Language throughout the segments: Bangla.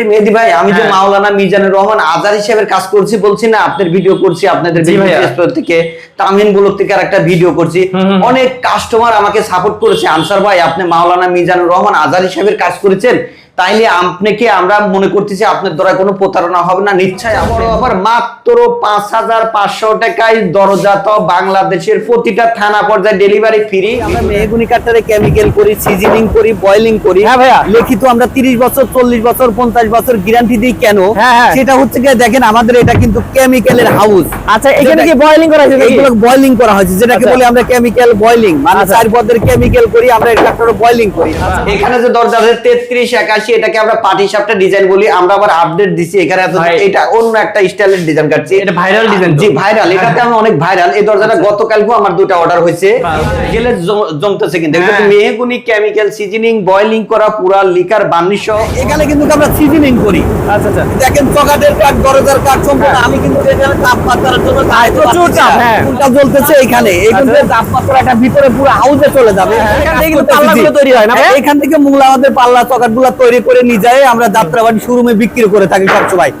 করি মেহেদি ভাই আমি যে হ্যাঁ। মাওলানা মিজানুর রহমান আজার হিসেবে কাজ করছি বলছি না আপনার ভিডিও করছি আপনাদের থেকে তামিন ব্লগ থেকে আর একটা ভিডিও করছি। অনেক কাস্টমার আমাকে সাপোর্ট করেছে আনসার ভাই আপনি মাওলানা মিজানুর রহমান আজার হিসেবে কাজ করেছেন তাইলে আপনাকে আমরা মনে করতেছি আপনার দ্বারা কোনো প্রতারণা হবে না নিশ্চয় আমরা আবার মাত্র পাঁচ হাজার পাঁচশো টাকায় দরজাত বাংলাদেশের প্রতিটা থানা পর্যায়ে ডেলিভারি ফ্রি আমরা মেহগুনি কাটারে কেমিক্যাল করি সিজনিং করি বয়লিং করি হ্যাঁ ভাইয়া। লিখিত আমরা তিরিশ বছর চল্লিশ বছর পঞ্চাশ বছর গ্যারান্টি দিই কেন হ্যাঁ, হ্যাঁ। সেটা হচ্ছে গিয়ে দেখেন আমাদের এটা কিন্তু কেমিক্যালের হাউস আচ্ছা এখানে কি বয়েলিং করা হয়েছে? এগুলো বয়লিং করা হয়েছে যেটাকে আচ্ছা। বলি আমরা কেমিক্যাল বয়লিং মানে আচ্ছা। চার পদের কেমিক্যাল করি আমরা এটা বয়লিং করি এখানে যে দরজা আছে তেত্রিশ একাশি এটাকে আমরা পাটি সাপটা ডিজাইন বলি আমরা আবার আপডেট দিছি এখানে এত- এটা অন্য একটা স্টাইলের ডিজাইন কাটছি এটা design তো? জি ভাইরাল এটাতে আমি অনেক ভাইরাল এই দরজাটা গতকালকেও আমার দুটো অর্ডার হয়েছে গেলে জ- জমতেছে কিন্তু এটা হ্যাঁ। মেহগুনি কেমিক্যাল সিজনিং বয়লিং করা পুরা লিকার বার্নিশ এখানে কিন্তু আমরা সিজনিং করি আচ্ছা আচ্ছা দেখেন চকাটের কাঠ দরজার কাঠ সম্পূর্ণ হ্যাঁ। আমি কিন্তু এখানে তাপমাত্রার জন্য দাঁড়াইতে প্রচুর পারতেছি চাপ, হ্যাঁ। জ্বলতেছে এখানে এই কিন্তু আচ্ছা। তাপমাত্রাটা ভিতরে পুরো হাউসে চলে যাবে হ্যাঁ, এখান থেকে। পাল্লাগুলো তৈরি হয় না? হ্যাঁ, এখান থেকে মূল আমাদের পাল্লা চকাটগুলা তৈরি করে নিয়ে যায় আমরা যাত্রাবাড়ি শোরুমে বিক্রি করে থাকি সবসময়।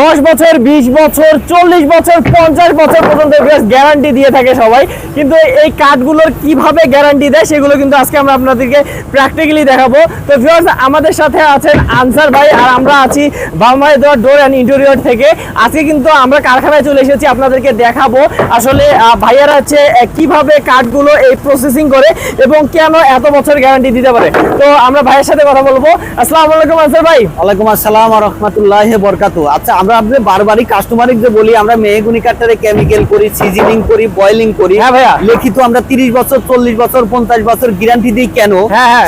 দশ বছর, বিশ বছর, চল্লিশ বছর, পঞ্চাশ বছর পর্যন্ত গ্যারান্টি দিয়ে থাকে সবাই। কিন্তু এই কাঠগুলোর কীভাবে গ্যারান্টি দেয় সেগুলো কিন্তু আজকে আমরা আপনাদেরকে প্র্যাকটিক্যালি দেখাবো। তো ভিউয়ার্স আমাদের সাথে আছেন আনসার ভাই, আর আমরা আছি বাংলায় দেওয়া ডোর অ্যান্ড ইন্টেরিয়র থেকে। আজকে কিন্তু আমরা কারখানায় চলে এসেছি, আপনাদেরকে দেখাবো। আসলে ভাইয়ারা হচ্ছে কীভাবে কাঠগুলো এই প্রসেসিং করে এবং কেন এত বছর গ্যারান্টি দিতে পারে। তো আমরা ভাইয়ের সাথে কথা বলব। আসসালামু আলাইকুম আনসার ভাই। ওয়ালাইকুম আসসালাম রহমতুল্লাহ বরকাতু আচ্ছা আমরা আপনাদের বারবারই কাস্টমারিক যে বলি আমরা মেহগুনি কাটারে কেমিক্যাল করি সিজনিং করি বয়লিং করি হ্যাঁ ভাইয়া। লিখিত আমরা তিরিশ বছর চল্লিশ বছর পঞ্চাশ বছর গ্যারান্টি দিই কেন।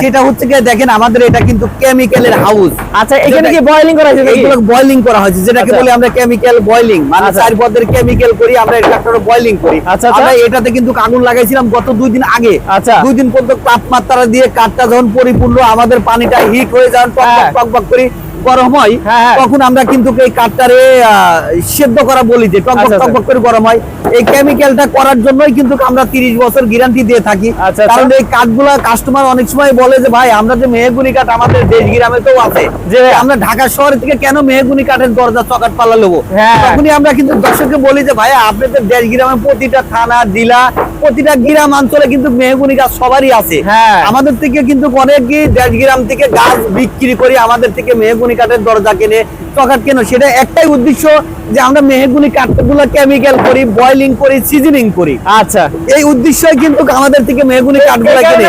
সেটা হচ্ছে গিয়ে দেখেন আমাদের এটা কিন্তু কেমিক্যালের হাউস আচ্ছা এখানে কি বয়েলিং করা হয়েছে এগুলো বয়লিং করা হয়েছে যেটাকে। বলি আমরা কেমিক্যাল বয়লিং মানে। চার পদের কেমিক্যাল করি আমরা এটা বয়লিং করি আচ্ছা। আমরা এটাতে কিন্তু আগুন লাগাইছিলাম গত দুই দিন আগে আচ্ছা। দুই দিন পর্যন্ত তাপমাত্রা দিয়ে কাঠটা যখন পরিপূর্ণ আমাদের পানিটা হিট হয়ে টক করি গরম হয় হ্যাঁ, হ্যাঁ। তখন আমরা কিন্তু এই কাঠটারে সেদ্ধ করা বলি যে টক আচ্ছা, টক আচ্ছা। করে গরম হয় এই কেমিক্যালটা করার জন্যই কিন্তু আমরা তিরিশ বছর গ্যারান্টি দিয়ে থাকি আচ্ছা। কারণ এই কাঠগুলা কাস্টমার অনেক সময় বলে যে ভাই আমরা যে মেহগুনি কাঠ আমাদের দেশ গ্রামেতেও আছে যে আমরা ঢাকা শহর থেকে কেন মেহগুনি কাঠের দরজা চকাট পাল্লা নেব হ্যাঁ। তখনই আমরা কিন্তু দর্শককে বলি যে ভাই আপনাদের দেশ গ্রামে প্রতিটা থানা জেলা প্রতিটা গ্রাম অঞ্চলে কিন্তু মেহগুনি গাছ সবারই আছে। আমাদের থেকে কিন্তু অনেকই দেশ গ্রাম থেকে গাছ বিক্রি করি আমাদের থেকে মেহগুনি কাঠের দরজা কেনে চকাট কেন? সেটা একটাই উদ্দেশ্য যে আমরা মেহগুনি কাঠগুলো কেমিক্যাল করি বয়লিং করি সিজনিং করি। আচ্ছা। এই উদ্দেশ্যই কিন্তু আমাদের থেকে মেহগুনি কাঠগুলো কেনে?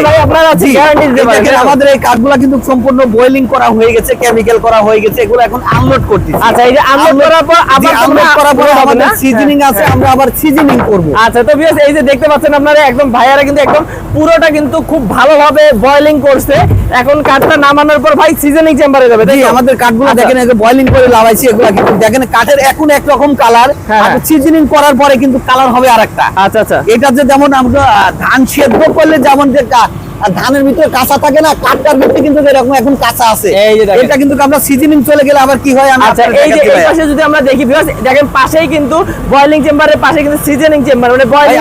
আমাদের এই কাঠগুলো কিন্তু সম্পূর্ণ বয়লিং করা হয়ে গেছে কেমিক্যাল করা হয়ে গেছে এগুলো এখন আনলোড করতেছি। আচ্ছা এই যে আনলোড করার পর আবার আনলোড করার পরে আমাদের? সিজনিং আছে আমরা আবার সিজনিং করব। আচ্ছা তো ভিউয়ার্স এই যে দেখতে পাচ্ছেন আপনারা একদম ভাইয়ারা কিন্তু একদম পুরোটা কিন্তু খুব ভালোভাবে বয়লিং করছে। এখন কাঠটা নামানোর পর ভাই সিজনিং চেম্বারে যাবে তাই আমাদের কাঠগুলো আচ্ছা। দেখেন এই বয়লিং করে লাগাইছি এগুলা কিন্তু। দেখেন কাঠের এখন এক রকম কালার হ্যাঁ, আর হ্যাঁ। সিজনিং করার পরে কিন্তু কালার হবে আরেকটা। আচ্ছা আচ্ছা। এটা যে যেমন আমরা ধান সেদ্ধ করলে যেমন যে আর ধানের ভিতরে কাঁচা থাকে না কাঠটার ভিতরে কিন্তু এরকম এখন কাঁচা আছে যে। এটা কিন্তু আমরা সিজনিং চলে গেলে আবার কি হয় আচ্ছা এই যে এই পাশে যদি আমরা দেখি ভিউয়ার্স দেখেন পাশেই কিন্তু বয়লিং চেম্বারের পাশে কিন্তু সিজনিং চেম্বার মানে বয়লিং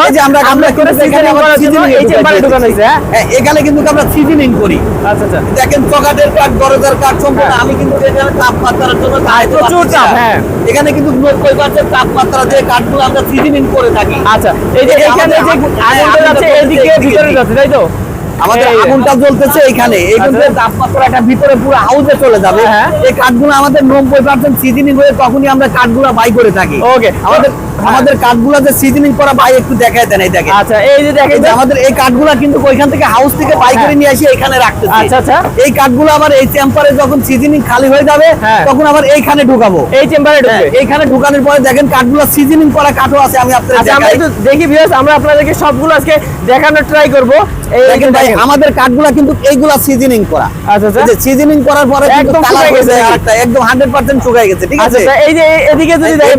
এই যে আমরা আমরা করে সিজনিং করার জন্য এই চেম্বারে ঢুকানো হ্যাঁ? হ্যাঁ, এখানে কিন্তু আমরা সিজনিং করি আচ্ছা আচ্ছা দেখেন চকাটের দরজার কাঠ সম্পূর্ণ আমি কিন্তু এখানে তাপমাত্রার জন্য হ্যাঁ। প্রচুর চাপ, হ্যাঁ। এখানে কিন্তু পার্সেন্ট তাপমাত্রা দিয়ে কাঠগুলো আমরা সিজনিং করে থাকি আচ্ছা এই যে এখানে যে আগুন- আগুনটা এদিকে ভিতরে। যাচ্ছে তাই তো আমাদের আগুনটা জ্বলতেছে এখানে এই কিন্তু আচ্ছা। তাপমাত্রাটা ভিতরে পুরো হাউসে চলে যাবে হ্যাঁ। এই কাঠগুলো আমাদের নব্বই পার্সেন্ট সিজনিং হয়ে তখনই আমরা কাঠগুলো বাই করে থাকি ওকে আমাদের হ্যাঁ। আমাদের কাঠগুলো যে সিজনিং করা ভাই একটু দেখায় দেন এই দেখেন আচ্ছা এই যে দেখেন আমাদের এই কাঠগুলা কিন্তু ওইখান থেকে হাউস থেকে বাই করে হ্যাঁ। নিয়ে এসে এখানে রাখতেছি আচ্ছা, আচ্ছা। এই কাঠগুলো আবার এই চেম্বারে যখন সিজনিং খালি হয়ে যাবে হ্যাঁ। তখন আবার এইখানে ঢুকাবো এই চেম্বারে হ্যাঁ, ঢুকবে এইখানে ঢুকানোর পরে দেখেন কাঠগুলো সিজনিং করা কাঠও আছে আমি আপনাদের আচ্ছা আমরা একটু দেখি ভিউয়ার্স আমরা আপনাদেরকে সবগুলো আজকে দেখানোর ট্রাই করব এই দেখেন ভাই। আমাদের কাঠগুলা কিন্তু এইগুলা সিজনিং করা। আচ্ছা আচ্ছা। সিজনিং করার পরে একদম কালার হয়ে গেছে। যায় নাকি? একদম 100% শুকায় গেছে ঠিক আচ্ছা আছে? আচ্ছা, এই যে এদিকে যদি দেখেন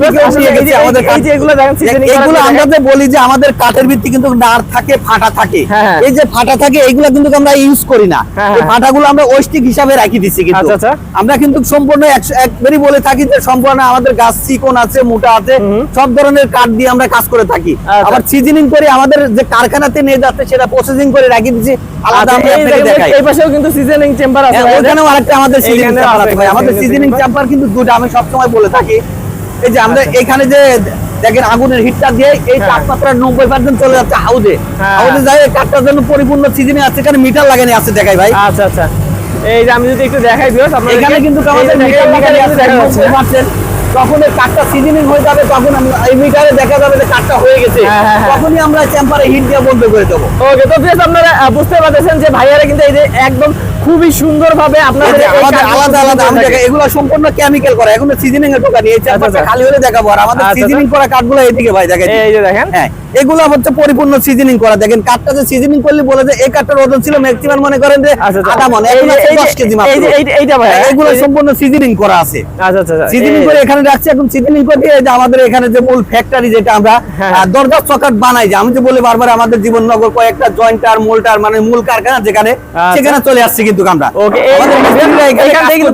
আমাদের এই যে এগুলো দেখেন করা এগুলো আমরা যে বলি যে আমাদের কাঠের ভিত্তি কিন্তু নার থাকে ফাটা থাকে। হ্যাঁ, হ্যাঁ। এই যে ফাটা থাকে এগুলো কিন্তু আমরা ইউজ করি না। হ্যাঁ, এই। ফাটাগুলো আমরা ওয়েস্টিক হিসাবে রাখি দিছি কিন্তু। আচ্ছা, আচ্ছা। আমরা কিন্তু সম্পূর্ণ একবারই বলে থাকি যে সম্পূর্ণ আমাদের গাছ চিকন আছে মোটা আছে সব ধরনের কাঠ দিয়ে আমরা কাজ করে থাকি। আবার সিজনিং করে আমাদের যে কারখানাতে নিয়ে যাচ্ছে সেটা প্রসেসিং করে রাখি দিচ্ছি আলাদা আচ্ছা, আপনাকে দেখাই। এই পাশেও কিন্তু সিজনিং চেম্বার আছে হ্যাঁ, ওখানেও আরেকটা আমাদের সিজনিং এইখানেও আছে আছে ভাই। আমাদের সিজনিং seasoning কিন্তু দুটো আমি সবসময় বলে থাকি। এই যে আমরা আচ্ছা। এখানে যে দেখেন আগুনের হিটটা দিয়ে এই হ্যাঁ। তাপমাত্রা নব্বই পার্সেন্ট চলে যাচ্ছে হাউজে। হ্যাঁ। হাউজে কাঠটার জন্য পরিপূর্ণ সিজনিং আছে এখানে মিটার লাগানি আছে দেখাই ভাই। আচ্ছা আচ্ছা। এই যে আমি যদি একটু দেখাই আপনাদের এখানে কিন্তু আমাদের মিটার লাগানি আছে যখন এই কাঠটা সিজনিং হয়ে যাবে তখন আমি এই মিটারে দেখা যাবে যে কাঠটা হয়ে গেছে হ্যাঁ, হ্যাঁ, হ্যাঁ। তখনই আমরা চেম্বারে হিট দিয়ে বন্ধ করে দেবো ওকে তো প্লিজ আপনারা বুঝতে পারতেছেন যে ভাইয়ারা কিন্তু এই যে একদম খুবই সুন্দরভাবে আপনাদের এই যে আমাদের আলাদা আলাদা আমি দেখা- এগুলো সম্পূর্ণ কেমিক্যাল করা এখনও সিজনিং এর দোকান এই চেম্বারটা আচ্ছা। খালি হলে দেখাবো। আর আমাদের আচ্ছা, সিজনিং করা কাঠগুলো এইদিকে ভাই দেখাই এই যে দেখেন। হ্যাঁ এগুলো হচ্ছে পরিপূর্ণ সিজনিং করা। দেখেন কাঠটা যে সিজনিং করলে বলে যে এই কাঠটার ওজন ছিল ম্যাক্সিমাম মনে করেন যে আচ্ছা, আচ্ছা। আধা মন এখন যে- আছে এই যে- 10 কেজি মাত্র। এই যে- এই এইটা ভাই, হ্যাঁ, এগুলো সম্পূর্ণ সিজনিং করা আছে। আচ্ছা আচ্ছা আচ্ছা। সিজনিং করে এখানে রাখছি এখন সিজনিং করে দিয়ে এই যে আমাদের এখানে যে মূল ফ্যাক্টরি যেটা আমরা হ্যাঁ। দরজা চকাট বানাই যে আমি যে বলি বারবার আমাদের জীবননগর কয়েকটা জয়েন্টার মোল্টার মানে মূল কারখানা যেখানে আচ্ছা। সেখানে চলে আসছে কিন্তু আমরা। এখানে থেকে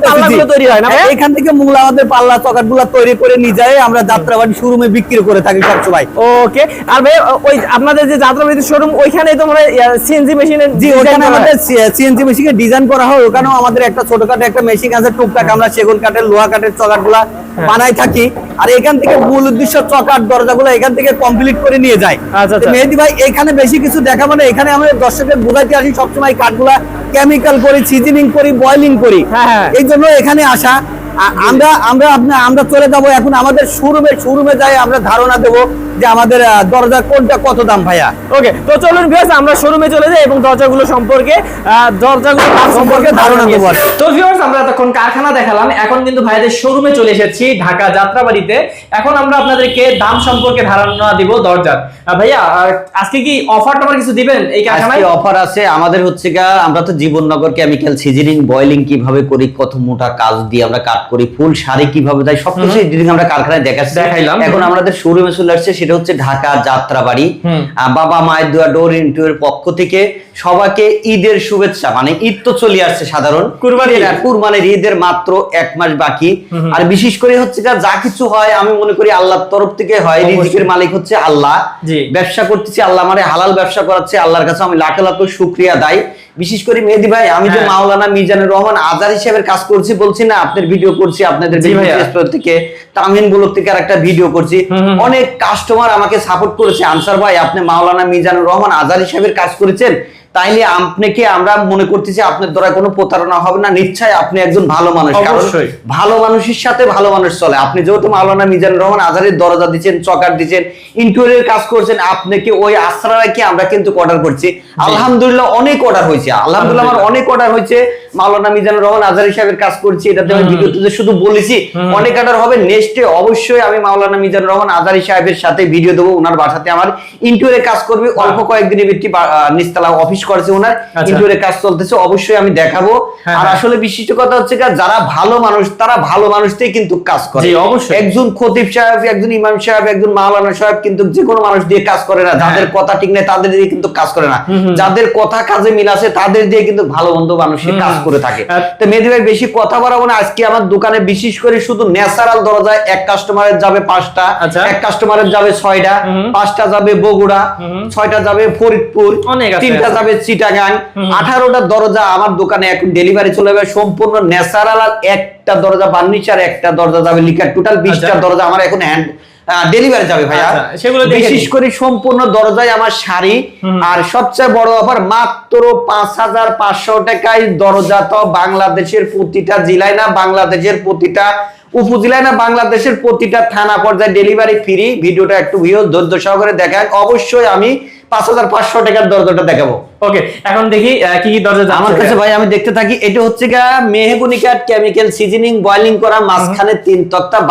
হয়? এখান থেকে মূল আমাদের পাল্লা চকাটগুলা তৈরি করে নিয়ে যায় আমরা যাত্রাবাড়ি শোরুমে বিক্রি করে থাকি সবসময় ওকে আর ভাই ওই আপনাদের যে শোরুম ওইখানেই তো মানে সিএনজি মেশিনের জি ওখানে আমাদের সিএনজি মেশিনে ডিজাইন করা হয়। ওখানেও আমাদের একটা ছোটখাটো একটা মেশিন আছে টুকটাক আমরা সেগুন কাঠের লোহা কাঠের চকাটগুলা হ্যাঁ। বানাই থাকি। আর এখান থেকে মূল উদ্দেশ্য চকাট দরজাগুলো এখান থেকে কমপ্লিট করে নিয়ে যায় আচ্ছা, আচ্ছা। মেহেদি ভাই এখানে বেশি কিছু দেখাবো না। এখানে আমাদের দর্শকের বোঝাইতে আসি সবসময় কাঠগুলা কেমিক্যাল করি সিজনিং করি বয়লিং করি। হ্যাঁ, হ্যাঁ। এই জন্য এখানে আসা। আমরা আমরা আমরা চলে যাব। এখন আমাদের শোরুমে শোরুমে যাই আমরা ধারণা দেব। যে আমাদের দরজা কোনটা কত দাম ভাইয়া ওকে তো চলুন ভিউয়ার্স আমরা শোরুমে চলে যাই এবং দরজাগুলো সম্পর্কে দরজাগুলো সম্পর্কে ধারণা দেবো। তো ভিউয়ার্স আমরা তখন কারখানা দেখালাম এখন কিন্তু ভাইদের শোরুমে চলে এসেছি ঢাকা যাত্রাবাড়িতে এখন আমরা আপনাদেরকে দাম সম্পর্কে ধারণা দিব দরজার ভাইয়া আজকে কি অফার টফার কিছু দিবেন এই কারখানায়। আজকে অফার আছে আমাদের হচ্ছে গা আমরা তো জীবননগর কেমিক্যাল সিজনিং বয়লিং কীভাবে করি কত মোটা কাজ দিয়ে আমরা কাট করি ফুল শাড়ি কীভাবে দেয় সবকিছু আমরা কারখানায় দেখাচ্ছি দেখাইলাম। এখন আমাদের শোরুমে চলে আসছে সেটা হচ্ছে ঢাকা যাত্রাবাড়ি। হুম। আহ, বাবা মায়ের দুয়া ডোর ইন্টু এর পক্ষ থেকে সবাইকে ঈদের শুভেচ্ছা। মানে ঈদ তো চলে আসছে সাধারণ। কুরবানির ঈদের- কুরবানির ঈদের মাত্র এক মাস বাকি। আর বিশেষ করে হচ্ছে যা কিছু হয় আমি মনে করি আল্লাহর তরফ থেকে হয়। রিজিকের মালিক হচ্ছে আল্লাহ। ব্যবসা করতেছি আল্লাহ আমারে হালাল ব্যবসা করাচ্ছে আল্লাহর কাছে আমি লাখ লাখ শুক্রিয়া দাই। বিশেষ করে মেহেদি ভাই আমি যে হ্যাঁ। মাওলানা মিজানুর রহমান আজার হিসেবে কাজ করছি বলছি না আপনার ভিডিও করছি আপনাদের। থেকে তামিন ব্লগ থেকে আর একটা ভিডিও করছি। অনেক কাস্টমার আমাকে সাপোর্ট করেছে। আনসার ভাই আপনি মাওলানা মিজানুর রহমান আজার হিসেবের কাজ করেছেন তাইলে আপনাকে আমরা মনে করতেছি আপনার দ্বারা কোনো প্রতারণা হবে না। নিশ্চয় আপনি একজন ভালো মানুষ কারণ ভালো মানুষের সাথে ভালো মানুষ চলে। আপনি যেহেতু মাওলানা মিজানুর রহমান আজারের দরজা দিচ্ছেন চকার দিচ্ছেন ইন্টেরিয়র কাজ করছেন আপনাকে ওই আশ্রা রাখি আমরা কিন্তু অর্ডার করছি। আলহামদুলিল্লাহ অনেক অর্ডার হয়েছে। আলহামদুলিল্লাহ আমার অনেক অর্ডার হয়েছে। মাওলানা মিজানুর রহমান আজার হিসাবের কাজ করছি এটাতে আমি ভিডিওতে শুধু বলেছি অনেক অর্ডার হবে নেক্সটে অবশ্যই আমি মাওলানা মিজানুর রহমান আজারি সাহেবের সাথে ভিডিও দেবো ওনার বাসাতে আমার ইন্টেরিয়র কাজ করবে অল্প কয়েকদিনের ভিত্তি নিস্তালা অফিস করেছে ওনার আচ্ছা। কাজ চলতেছে অবশ্যই আমি দেখাবো। হ্যাঁ, আর হ্যাঁ। আসলে বিশিষ্ট কথা হচ্ছে যারা ভালো মানুষ তারা ভালো মানুষটাই কিন্তু কাজ করে। একজন খতিব সাহেব একজন ইমাম সাহেব একজন মাওলানা সাহেব কিন্তু যে কোনো মানুষ দিয়ে কাজ করে না। যাদের কথা ঠিক নেই তাদের দিয়ে কিন্তু কাজ করে না। যাদের কথা কাজে মিল আছে তাদের দিয়ে কিন্তু ভালো মন্দ মানুষের কাজ করে থাকে। তো মেহেদি ভাই বেশি কথা বাড়াবো না। আজকে আমার দোকানে বিশেষ করে শুধু ন্যাচারাল দরজায় এক কাস্টমারের যাবে পাঁচটা আচ্ছা। এক কাস্টমারের যাবে ছয়টা পাঁচটা যাবে বগুড়া ছয়টা যাবে ফরিদপুর তিনটা যাবে চিটাগাং আঠারোটা দরজা আমার দোকানে এখন ডেলিভারি চলে যাবে। সম্পূর্ণ ন্যাচারাল আর একটা দরজা বার্নিচার একটা দরজা যাবে লিকার। টোটাল বিশটা আচ্ছা। দরজা আমার এখন হ্যান্ড ডেলিভারি যাবে ভাইয়া। আচ্ছা, সেগুলো বিশেষ করে সম্পূর্ণ দরজায় আমার শাড়ি। আর সবচেয়ে বড় অফার মাত্র পাঁচ হাজার পাঁচশো টাকায় দরজা তো বাংলাদেশের প্রতিটা জেলায় না বাংলাদেশের প্রতিটা উপজেলায় না বাংলাদেশের প্রতিটা থানা পর্যায়ে ডেলিভারি ফ্রি ভিডিওটা একটু ভিও ধৈর্য সহকারে দেখায় অবশ্যই আমি পাঁচ হাজার পাঁচশো টাকার দরজাটা দেখাবো। ওকে এখন দেখি কি কি দরজা আমার কাছে ভাই আমি দেখতে থাকি এটা হচ্ছে গা মেহগুনি কাঠ কেমিক্যাল সিজনিং বয়লিং করা মাঝখানে তিন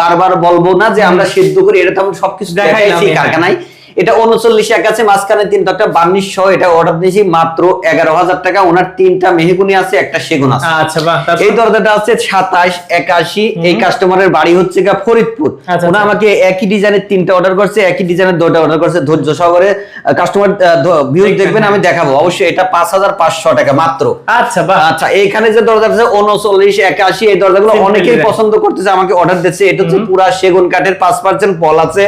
বারবার বলব না যে আমরা সিদ্ধ করি এটা তো আমি সবকিছু দেখাইছি। কারখানায়। এটা উনচল্লিশ এক আছে মাঝখানে তিন তক্তা বার্নিশ সহ এটা অর্ডার দিয়েছি মাত্র এগারো হাজার টাকা। ওনার তিনটা মেহগুনি আছে একটা সেগুন আছে। আচ্ছা এই দরজাটা আছে সাতাশ একাশি। এই কাস্টমারের বাড়ি হচ্ছে গা ফরিদপুর। আচ্ছা, ওনা আচ্ছা। আমাকে একই ডিজাইনের তিনটা অর্ডার করছে একই ডিজাইনের দুটো অর্ডার করছে ধৈর্য সহকারে। কাস্টমার ভিউ দেখবেন, হ্যাঁ। আমি দেখাবো। অবশ্যই এটা পাঁচ হাজার পাঁচশো টাকা মাত্র। আচ্ছা বাহ। আচ্ছা এখানে যে দরজা আছে উনচল্লিশ একাশি এই দরজাগুলো অনেকেই পছন্দ করতেছে আমাকে অর্ডার দিচ্ছে। এটা হচ্ছে পুরা সেগুন কাঠের পাঁচ পার্সেন্ট পল আছে।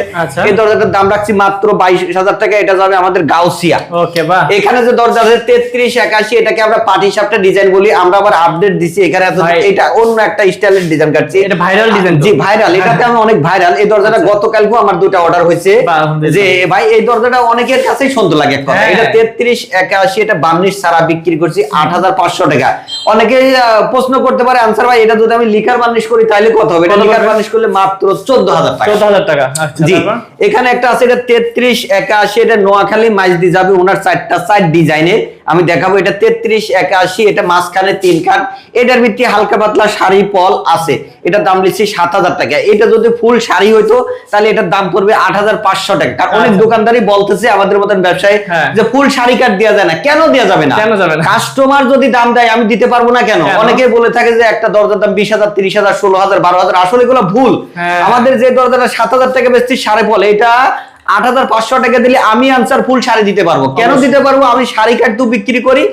এই দরজাটার দাম রাখছি মাত্র বাইশ হাজার টাকা এটা যাবে আমাদের গাউসিয়া। এখানে যে দরজা আছে তেত্রিশ একাশি এটাকে আমরা পাটি সাপটা ডিজাইন বলি। আমরা আবার আপডেট দিছি এখানে এটা অন্য একটা স্টাইলের ডিজাইন কাটছি। এটা viral design জি ভাইরাল এটাতে আমি অনেক ভাইরাল এই দরজাটা গতকালকেও আমার দুটো অর্ডার হয়েছে। যে ভাই এই দরজাটা অনেকের কাছেই সুন্দর লাগে হ্যাঁ। এটা তেত্রিশ একাশি এটা বার্নিশ সারা বিক্রি করছি আট হাজার পাঁচশো টাকা। অনেকেই প্রশ্ন করতে পারে আনসার ভাই এটা যদি আমি লিকার বার্নিশ করি তাহলে কত হবে? এটা লিকার বার্নিশ করলে মাত্র চোদ্দ হাজার টাকা। চোদ্দ হাজার টাকা। আচ্ছা জি। এখানে একটা আছে এটা তেত্রিশ একাশি এটা নোয়াখালী মাইজদি যাবে ওনার চারটা সাইড ডিজাইনের আমি দেখাবো এটা তেত্রিশ একাশি এটা মাঝখানে তিন কাঠ এটার ভিত্তি হালকা পাতলা শাড়ি পল আছে এটার দাম লিখছি সাত হাজার টাকা এটা যদি ফুল শাড়ি হইতো তাহলে এটার দাম পড়বে আট হাজার পাঁচশো টাকা কারণ অনেক আচ্ছা। দোকানদারই বলতেছে আমাদের মতন ব্যবসায়ী হ্যাঁ। যে ফুল শাড়ি কাট দেওয়া যায় না কেন দেওয়া যাবে না কেন যাবে না? কাস্টমার যদি দাম দেয় আমি দিতে পারব না কেন কেন? অনেকে বলে থাকে যে একটা দরজার দাম বিশ হাজার তিরিশ হাজার ষোলো হাজার বারো হাজার আসলে এগুলো ভুল হ্যাঁ। আমাদের যে দরজাটা সাত হাজার টাকা বেচছি সাড়ে ফলে এটা আট হাজার পাঁচশো টাকা দিলে আমি আনসার ফুল শাড়ি দিতে পারব। কেন দিতে পারব? আমি শাড়ি কাটু বিক্রি করি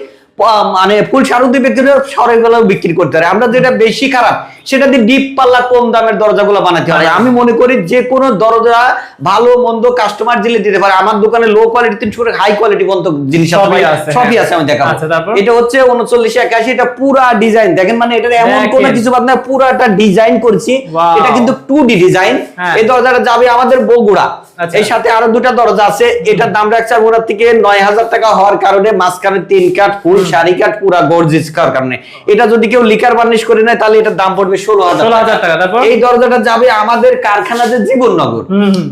মানে ফুল শাড়ি দিয়ে বিক্রি করে শাড়িগুলো বিক্রি করতে পারে আমরা যেটা বেশি খারাপ সেটা দিয়ে ডিপ পাল্লা কম দামের দরজাগুলো বানাতে হয়। আমি মনে করি যে কোনো দরজা ভালো মন্দ কাস্টমার দিলে দিতে পারে। আমার দোকানে লো কোয়ালিটি থেকে শুরু হাই কোয়ালিটি পর্যন্ত জিনিস সবই আছে, সবই হ্যাঁ। আছে আমি দেখাবো। আচ্ছা, এটা হচ্ছে উনচল্লিশ একাশি এটা পুরা ডিজাইন দেখেন মানে এটা এমন। কোনো কিছু বাদ না পুরাটা ডিজাইন করছি। এটা কিন্তু টু ডি ডিজাইন হ্যাঁ। এই দরজাটা যাবে আমাদের বগুড়া। আচ্ছা। এই সাথে আরও দুটা দরজা আছে। এটার দাম রাখছে বগুড়া থেকে নয় হাজার টাকা হওয়ার কারণে মাঝখানে তিন কাঠ ফুল শাড়ি কাঠ পুরা গর্জিস কারণে। এটা যদি কেউ লিকার বার্নিশ করে নেয় তাহলে এটার দাম পড়বে হাজার ষোলো হাজার টাকা এই দরজাটা যাবে আমাদের কারখানা যে জীবননগর।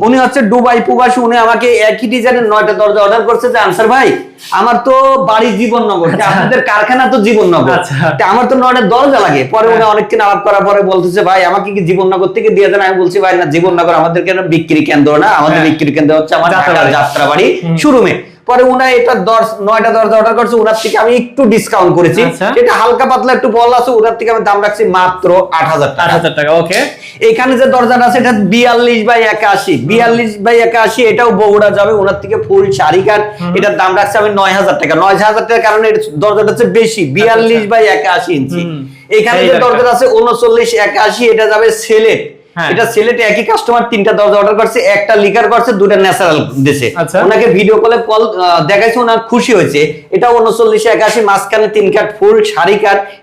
উনি হচ্ছে দুবাই প্রবাসী উনি আমাকে একই ডিজাইনের নয়টা দরজা অর্ডার করছে যে আনসার ভাই আমার তো বাড়ি জীবননগর তা আপনাদের কারখানা তো জীবননগর আচ্ছা। আমার তো নয়টা দরজা লাগে পরে উনি অনেকদিন আলাপ করার পরে বলতেছে ভাই আমাকে কি জীবননগর থেকে দিয়ে দেন আমি বলছি ভাই না জীবননগর আমাদের কেন বিক্রি কেন্দ্র না আমাদের হ্যাঁ। বিক্রি কেন্দ্র হচ্ছে আমার। যাত্রাবাড়ি হুম। শোরুমে পরে উনি এটা দশ নয়টা দরজা অর্ডার করছে ওনার থেকে আমি একটু ডিসকাউন্ট করেছি। আচ্ছা। এটা হালকা পাতলা একটু বল আছে ওনার থেকে আমি দাম রাখছি মাত্র আট হাজার আট টাকা হাজার টাকা ওকে। এখানে যে দরজাটা আছে এটা বিয়াল্লিশ বাই একাশি। বিয়াল্লিশ বাই একাশি এটাও বগুড়া যাবে ওনার থেকে ফুল শাড়ি কাঠ। এটার দাম রাখছে আমি নয় হাজার টাকা। নয় হাজার টাকার কারণে দরজাটা হচ্ছে বেশি বিয়াল্লিশ বাই একাশি ইঞ্চি। এখানে যে। দরজাটা আছে উনচল্লিশ একাশি এটা যাবে সেলেট। এটা সিলেটে একই কাস্টমার তিনটা দরজা অর্ডার করছে একটা লিকার করছে দুটা ন্যাচারাল দিছে। আচ্ছা। ওনাকে ভিডিও কলে কল দেখাইছে ওনার খুশি হয়েছে। এটা উনচল্লিশ একাশি মাঝখানে তিন ফুল শাড়ি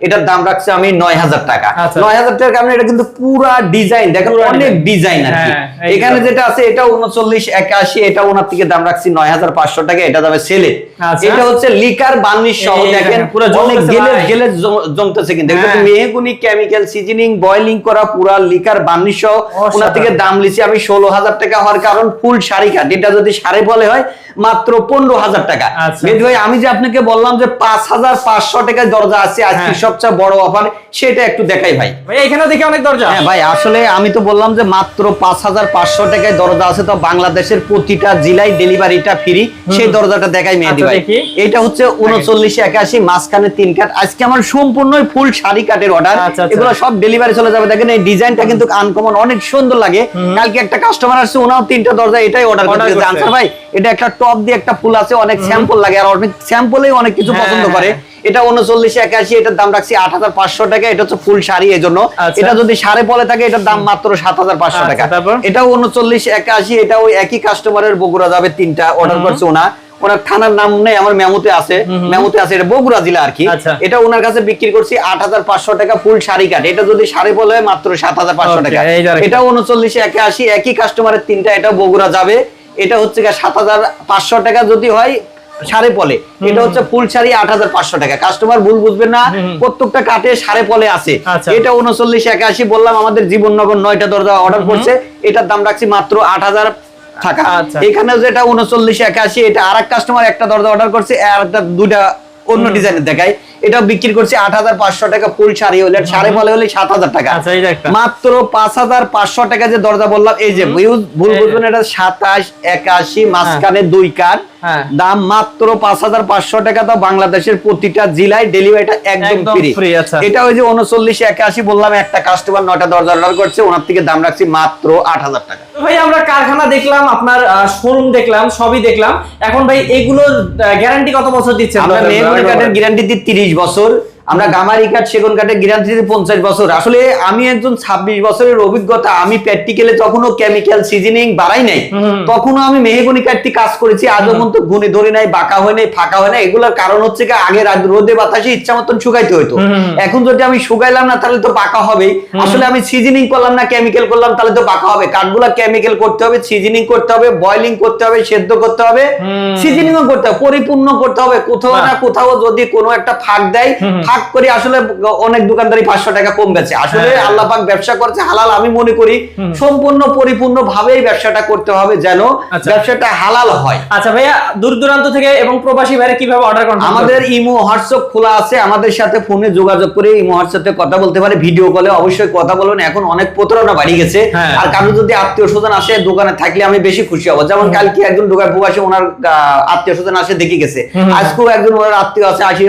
এটার দাম রাখছে আমি নয় হাজার টাকা। আচ্ছা। নয় হাজার টাকার কারণে এটা কিন্তু পুরা ডিজাইন দেখেন অনেক ডিজাইন আর কি। হ্যাঁ, এখানে যেটা আছে এটা উনচল্লিশ একাশি এটা ওনার থেকে দাম রাখছি নয় হাজার পাঁচশো টাকা এটা যাবে সেলে আচ্ছা। এটা হচ্ছে লিকার বার্নিশ সহ দেখেন পুরো অনেক জমতেছে গেলে গেলে জমতেছে কিন্তু। হ্যাঁ। মেহগুনি কেমিক্যাল সিজনিং বয়লিং করা পুরা লিকার বার্নিশ সহ ওনার থেকে দাম লিছি আমি ষোলো হাজার টাকা হওয়ার কারণ ফুল শাড়ি এটা যদি সাড়ে বলে হয় মাত্র পনেরো হাজার টাকা। আচ্ছা। ভাই আমি যে আপনাকে বললাম যে পাঁচ হাজার পাঁচশো টাকায় দরজা আছে আজকে হ্যাঁ। সবচেয়ে বড় অফার সেটা একটু দেখাই ভাই। এখানে দেখি অনেক দরজা। হ্যাঁ ভাই আসলে আমি তো বললাম যে মাত্র পাঁচ হাজার পাঁচশো টাকায় দরজা আছে তো বাংলাদেশের প্রতিটা জেলায় ডেলিভারিটা ফ্রি। সেই দরজাটা দেখাই মেহেদি আচ্ছা, ভাই। এটা হচ্ছে উনচল্লিশ একাশি মাঝখানে তিন কাঠ। আজকে আমার সম্পূর্ণই ফুল শাড়ি কাঠের অর্ডার আচ্ছা। এগুলো সব ডেলিভারি চলে যাবে। দেখেন এই ডিজাইনটা কিন্তু আনকমন অনেক সুন্দর লাগে। কালকে একটা কাস্টমার আসছে ওনাও তিনটা দরজা এটাই অর্ডার করতে। আনসার ভাই এটা একটা টপ দিয়ে একটা ফুল আছে অনেক স্যাম্পল লাগে। আর অনেক স্যাম্পলেই অনেক কিছু হ্যাঁ, পছন্দ করে। এটা উনচল্লিশ একাশি এটার দাম রাখছি আট হাজার পাঁচশো টাকা। এটা হচ্ছে ফুল শাড়ি এই জন্য আচ্ছা। এটা যদি সাড়ে পলে থাকে এটার দাম মাত্র সাত হাজার পাঁচশো আচ্ছা, টাকা? এটা উনচল্লিশ একাশি এটা ওই একই কাস্টমারের বগুড়া যাবে তিনটা অর্ডার করছে ওনা ওনার থানার নাম নেই আমার মেমোতে আছে। মেমোতে আছে এটা বগুড়া জেলা আর কি। আচ্ছা। এটা ওনার কাছে বিক্রি করছি আট হাজার পাঁচশো টাকা ফুল শাড়ি কাঠ। এটা যদি সাড়ে পলে হয় মাত্র সাত হাজার পাঁচশো টাকা। এটা উনচল্লিশ একাশি একই কাস্টমারের তিনটা এটা বগুড়া যাবে। এটা হচ্ছে সাত হাজার পাঁচশো টাকা যদি হয় সাড়ে পলে। এটা হচ্ছে ফুল শাড়ি আট হাজার পাঁচশো টাকা। কাস্টমার ভুল বুঝবে না প্রত্যেকটা কাটে সাড়ে পলে আছে। আচ্ছা। এটা উনচল্লিশ একাশি বললাম আমাদের জীবননগর নয়টা দরজা অর্ডার করছে। এটার দাম রাখছি মাত্র আট হাজার টাকা আচ্ছা। এখানে যেটা উনচল্লিশ একাশি এটা আর এক কাস্টমার একটা দরজা অর্ডার করছে আর একটা দুইটা অন্য ডিজাইনের দেখায়। এটাও বিক্রি করছে আট হাজার পাঁচশো টাকা ফুল শাড়ি হলে সাড়ে ফলে হলে সাত হাজার টাকা। আচ্ছা মাত্র পাঁচ হাজার পাঁচশো টাকা যে দরজা বললাম এই যে ভুল বুঝবেন এটা সাতাশ একাশি মাঝখানে দুই কাঠ হ্যাঁ। দাম মাত্র পাঁচ হাজার পাঁচশো টাকা তো বাংলাদেশের প্রতিটা জেলায় ডেলিভারিটা একদম ফ্রি আচ্ছা। এটা ওই যে উনচল্লিশ একাশি বললাম একটা কাস্টমার নয়টা দরজা অর্ডার করছে ওনার থেকে দাম রাখছি মাত্র আট হাজার টাকা। ভাই আমরা কারখানা দেখলাম আপনার শোরুম দেখলাম সবই দেখলাম। এখন ভাই এগুলোর গ্যারান্টি কত বছর দিচ্ছেন? আমরা মেহগুনি কাঠের গ্যারান্টি দিই তিরিশ বছর। আমরা গামারি কাঠ সেগুন কাঠের গ্যারান্টি দিতে পঞ্চাশ বছর। আসলে আমি একজন ছাব্বিশ বছরের অভিজ্ঞতা আমি প্র্যাকটিক্যালে তখনও কেমিক্যাল সিজনিং বাড়াই নাই। তখনও আমি মেহগনি কাঠটি কাজ করেছি আজও মতো গুণে ধরি নাই বাঁকা হয় নাই ফাঁকা হয় নাই। এগুলোর কারণ হচ্ছে কি আগে রোদে বাতাসে ইচ্ছা মতন শুকাইতে হইতো। এখন যদি আমি শুকাইলাম না তাহলে তো বাঁকা হবেই। আসলে আমি সিজনিং করলাম না কেমিক্যাল করলাম তাহলে তো বাঁকা হবে। কাঠগুলা কেমিক্যাল করতে হবে সিজনিং করতে হবে বয়লিং করতে হবে সেদ্ধ করতে হবে হুম। সিজনিং করতে হবে পরিপূর্ণ করতে হবে। কোথাও না কোথাও যদি কোনো একটা ফাঁক দেয়। ফাঁক করে আসলে অনেক দোকানদারি পাঁচশো টাকা কম আসলে হ্যাঁ। আল্লাহ পাক ব্যবসা করছে হালাল আমি মনে করি সম্পূর্ণ পরিপূর্ণ ভাবেই ব্যবসাটা করতে হবে যেন আচ্ছা। ব্যবসাটা হালাল হয়। আচ্ছা ভাইয়া দূর দূরান্ত থেকে এবং প্রবাসী ভাইরা কীভাবে অর্ডার করেন? আমাদের ইমো হোয়াটসঅ্যাপ খোলা আছে আমাদের সাথে ফোনে যোগাযোগ করে ইমো হোয়াটসঅ্যাপে কথা বলতে পারে ভিডিও কলে অবশ্যই কথা বলবেন এখন অনেক প্রতারণা বাড়ি গেছে। হ্যাঁ। আর কারও যদি আত্মীয় স্বজন আসে দোকানে থাকলে আমি বেশি খুশি হব। যেমন কালকে একজন দোকান প্রবাসী ওনার আত্মীয় স্বজন আসে দেখে গেছে। আজকেও একজন ওনার আত্মীয় আছে আসে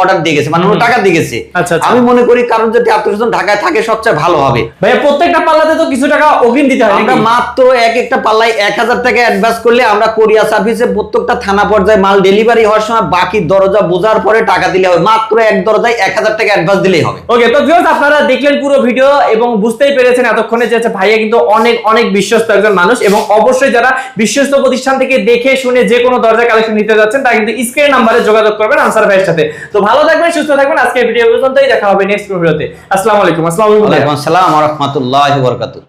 অর্ডার দিয়ে গেছে। মানে দিয়ে গেছে। আচ্ছা, আচ্ছা। আমি মনে করি কারণ যদি আত্মীয় স্বজন ঢাকায় থাকে সবচেয়ে ভালো হবে। ভাইয়া প্রত্যেকটা পাল্লাতে তো কিছু টাকা অগ্রিম দিতে হয় আমরা মাত্র এক একটা পাল্লায় এক হাজার টাকা অ্যাডভান্স করলে আমরা কোরিয়া সার্ভিসে প্রত্যেকটা থানা পর্যায়ে মাল ডেলিভারি হওয়ার সময় বাকি দরজা বোঝার পরে টাকা দিলে হবে। মাত্র এক দরজায় এক হাজার টাকা অ্যাডভান্স দিলেই হবে। ওকে তো ভিউয়ার্স আপনারা দেখলেন পুরো ভিডিও এবং বুঝতেই পেরেছেন এতক্ষণে যে ভাইয়া কিন্তু অনেক অনেক বিশ্বস্ত একজন মানুষ এবং অবশ্যই যারা বিশ্বস্ত প্রতিষ্ঠান থেকে দেখে শুনে যে কোনো দরজা কালেকশন নিতে যাচ্ছেন তারা কিন্তু স্ক্রিন নাম্বারে যোগাযোগ করবেন আনসার ভাইয়ের সাথে। তো ভালো থাকবেন সুস্থ থাকবেন আজকে ভিডিও পর্যন্তই, দেখা হবে নেক্সট ভিডিওতে। আসসালামু আলাইকুম। আসসালামু আলাইকুম। আসসালাম ওয়া আসসালাম ওয়া বরকাতু